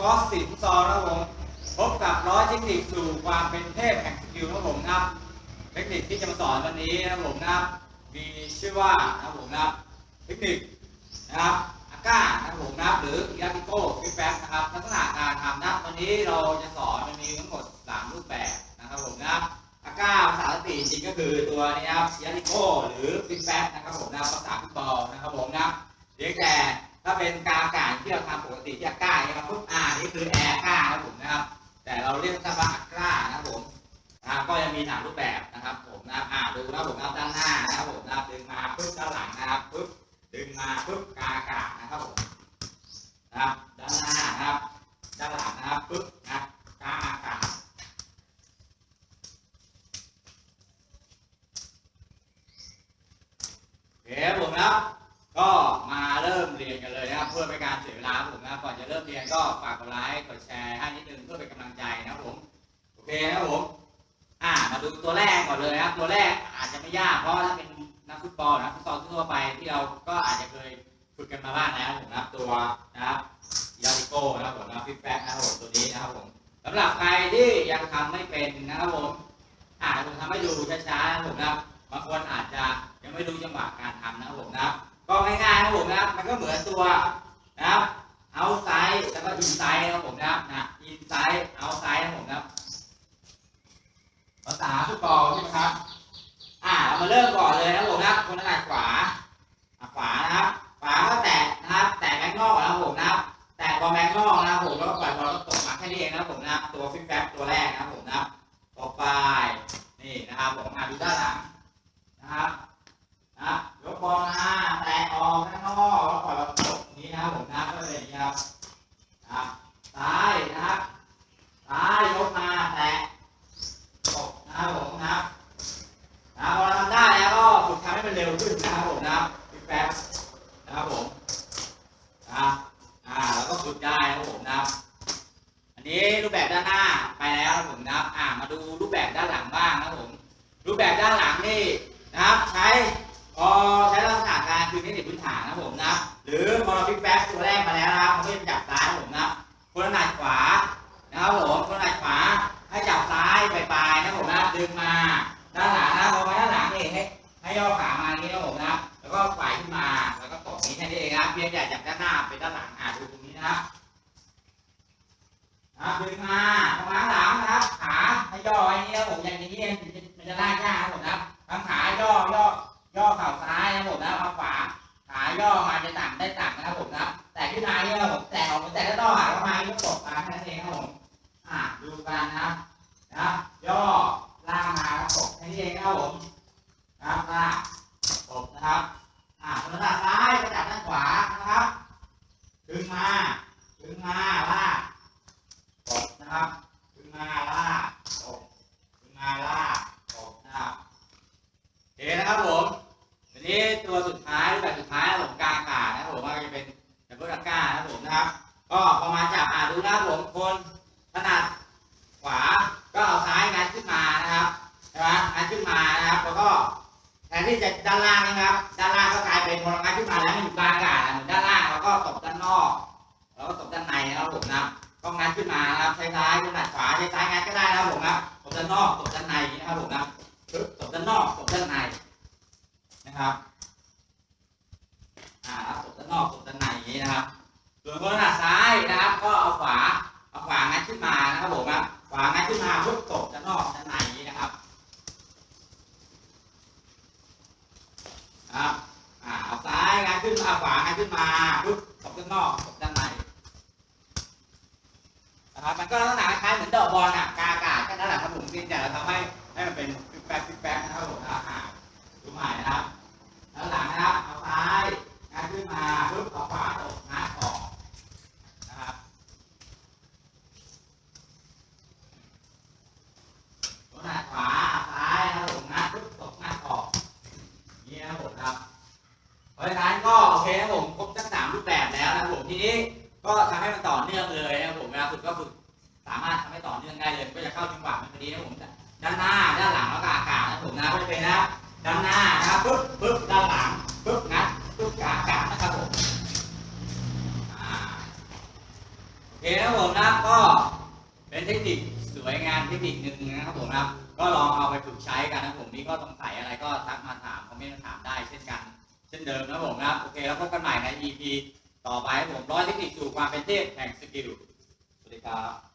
กอล์ฟสิฟซอลนะครับผมพบกับร้อยเทคนิคสู่ความเป็นเทพแห่งสกิลนะครับผมนะครับเทคนิคที่จะมาสอนวันนี้นะครับผมนะมีชื่อว่านะครับผมนะเทคนิคนะครับอาก้านะครับผมนะหรืออิราติโก้ฟิแฟกนะครับลักษณะการทำนะวันนี้เราจะสอนมันมีทั้งหมด3รูปแบบนะครับผมนะอาก้าภาษาอังกฤษจริงก็คือตัวนี้ครับอิราติโก้หรือฟิแฟกนะครับผมนะภาษาฟุตบอลนะครับผมนะครับเพียงแต่ ถ้าเป็นกาอากาศที่เราทำปกติที่อาก้าเนี่ยครับปุ๊บอ่านี่คือแอร์ก้าครับผมนะครับ แต่เราเรียกสั้นว่าอาก้านะครับผมนะครับก็ยังมีสามรูปแบบนะครับ ผมนะครับอ่าดูนะครับผมนะด้านหน้านะครับผมนะครับดึงมาปึ๊บด้านหลังนะครับปึ๊บดึงมาปึ๊บกาอากาศนะครับผมนะครับด้านหน้านะครับด้านหลังนะครับปึ๊บนะครับกาอากาศเคครับผมนะครับก็มาเริ่มเรียนกัน เพื่อเป็นการเสียเวลาผมนะก่อนจะเริ่มเรียนก็ฝากกดไลค์กดแชร์ให้นิดนึงเพื่อเป็นกำลังใจนะผมโอเคนะผมอ่ามาดูตัวแรกก่อนเลยนะครับตัวแรกอาจจะไม่ยากเพราะถ้าเป็นนักฟุตบอลนะฟุตบอลทั่วไปที่เราก็อาจจะเคยฝึกกันมาบ้างแล้วผมนะตัวนะครับยาติโก้นะครับผมนะฟิตแบ็กนะครับผมตัวนี้นะครับผมสำหรับใครที่ยังทำไม่เป็นนะครับผมอ่าผมทำให้ดูช้าๆนะผมนะบางคนอาจจะยังไม่รู้จังหวะการทำนะครับผมนะ ก็ง่ายๆนะครับผมนะครับมันก็เหมือนตัวนะครับเอาไซด์แล้วก็อินไซด์นะครับผมนะครับนะอินไซด์เอาไซด์นะครับผมนะครับภาษาฟุตบอลใช่ไหมครับ อ่าเรามาเริ่มก่อนเลยนะผมนะคนถนัดขวาอะขวานะครับขวาก็แตะนะครับ แตะแบงค์นอกนะครับผมนะครับ แตะบอลแบงค์นอกนะครับผมแล้วก็ปล่อยบอลแล้วตกมาแค่นี้เองนะครับผมนะครับตัวฟิกแบ็กตัวแรกนะครับผมนะครับต่อไปนี่นะครับผมอะดูด้านหลังนะครับ นะยกบอลมาแตะออกข้างนอกแล้วปล่อยบอลตกนี้นะครับผมนะครับก็เลยอย่างนี้ครับนะครับซ้ายนะครับซ้ายยกมาแตะตกนะครับผมนะครับนะพอเราทำได้แล้วก็ฝึกทำให้มันเร็วขึ้นนะครับผมนะครับพี่แป๊บนะครับผมนะครับอ่าแล้วก็ฝึกได้นะครับผมนะอันนี้รูปแบบด้านหน้าไปแล้วนะครับผมนะอ่ามาดูรูปแบบด้านหลังบ้างนะครับผมรูปแบบด้านหลังนี่นะครับใช้พอใช้ลักษณะการ คือเทคนิคพื้นฐานนะผมนะ หรือพอเราฟิกแบ็กตัวแรกมาแล้วนะครับมันก็จะจับซ้ายนะผมนะคนถนัดขวานะครับผมคนถนัดขวาให้จับซ้ายไปปลายนะผมนะดึงมาด้านหลังนะพอมาด้านหลังนี่ให้ให้ย่อขามาอย่างนี้นะผมนะแล้วก็ฝ่ายขึ้นมาแล้วก็ตกนี้แค่นี้เองนะเพียงแต่จากด้านหน้าไปด้านหลังอ่าดูตรงนี้นะครับนะดึงมาพอมาด้านหลังนะครับขาให้ย่อไว้อย่างนี้นะผมอย่างนี้ ย่อล่างมาแล้วตกแค่นี้เองนะครับผมนะครับล่างตกนะครับอ่าคนละซ้ายก็จับด้านขวานะครับ ดึงมาดึงมาล่างตกนะครับดึงมาล่างตกดึงมาล่างตกนะครับโอเคนะครับผมทีนี้ตัวสุดท้ายแบบสุดท้ายผมกลางอากาศนะครับผมว่าจะเป็นดับเบิลก้านะครับผมนะครับ ก็พอมาจับอ่าดูนะครับผมคนถนัดขวา ก็เอาซ้ายงัดขึ้นมานะครับใช่ไหมงัด ขึ้นมานะครับ แล้วก็แทนที่จะด้านล่างนะครับ ด้านล่างก็กลายเป็นพอเรางัดขึ้นมาแล้วมันอยู่กลางอากาศอะเหมือนด้านล่างแล้วก็ตบด้านนอก แล้วก็ตบด้านในนะครับผมนะก็งัดขึ้นมานะครับใช้ซ้ายถนัดขวาใช้ซ้ายงัดก็ได้นะครับผมนะตบด้านนอกตบด้านในนะครับผมนะตบด้านนอกตบด้านในนะครับอ่าตบด้านนอกตบด้านในอย่างนี้นะครับ ส่วนคนถนัดซ้ายนะครับ ก็เอาขวาเอาขวางัดขึ้นมานะครับผมนะขวางัดขึ้นมาปุ๊บตกด้านนอกด้านในอย่างนี้นะ ครับอ่าเอาซ้ายงานขึ้นมาเอาขวางานขึ้นมาปุ๊บตบด้านนอกตบด้านในนะครับมันก็ลักษณะคล้ายเหมือนดอกบอลอะกาอากาศแค่นั้นแหละครับผมเพียงแต่เราทำให้ให้มันเป็นฟิกแบ็กฟิกแบ็กนะครับผมอ่าดูใหม่นะครับด้านหลังนะครับเอาซ้ายงัดขึ้นมาปุ๊บเอาขวาตกงัดออกนะครับ ตัวหน้าขวาซ้ายนะครับผมนะปุ๊บตกหน้าออกนี่นะครับผมครับเพราะฉะนั้นก็โอ เคครับผมครบทั้งสามรูปแบบแล้วนะครับผมทีนี้ก็ทำให้มันต่อเนื่องเลยนะครับผมเวลาฝึกก็ฝึกสามารถทำให้ต่อเนื่องได้เลย ก็จะเข้าจังหวะมันพอดีนะผมด้านหน้าด้านหลังแล้วก็อากาศนะผมนะก็จะเป็นนะด้านหน้านะครับปุ๊บปุ๊บด้านหลังปุ๊บงัดปุ๊บอากาศนะครับผมโอเคนะครับผมนะก็เป็นเทคนิคสวยงามเทคนิคหนึ่งนะครับผมนะก็ลองเอาไปฝึกใช้กันนะครับผมมีข้อสงสัยอะไรก็ทักมาถามคอมเมนต์มาถามได้เช่นกัน เช่นเดิมนะผมนะโอเคแล้วพบกันใหม่ใน EP ต่อไปผมร้อยเทคนิคสู่ความเป็นเทพแห่งสกิลสวัสดีครับ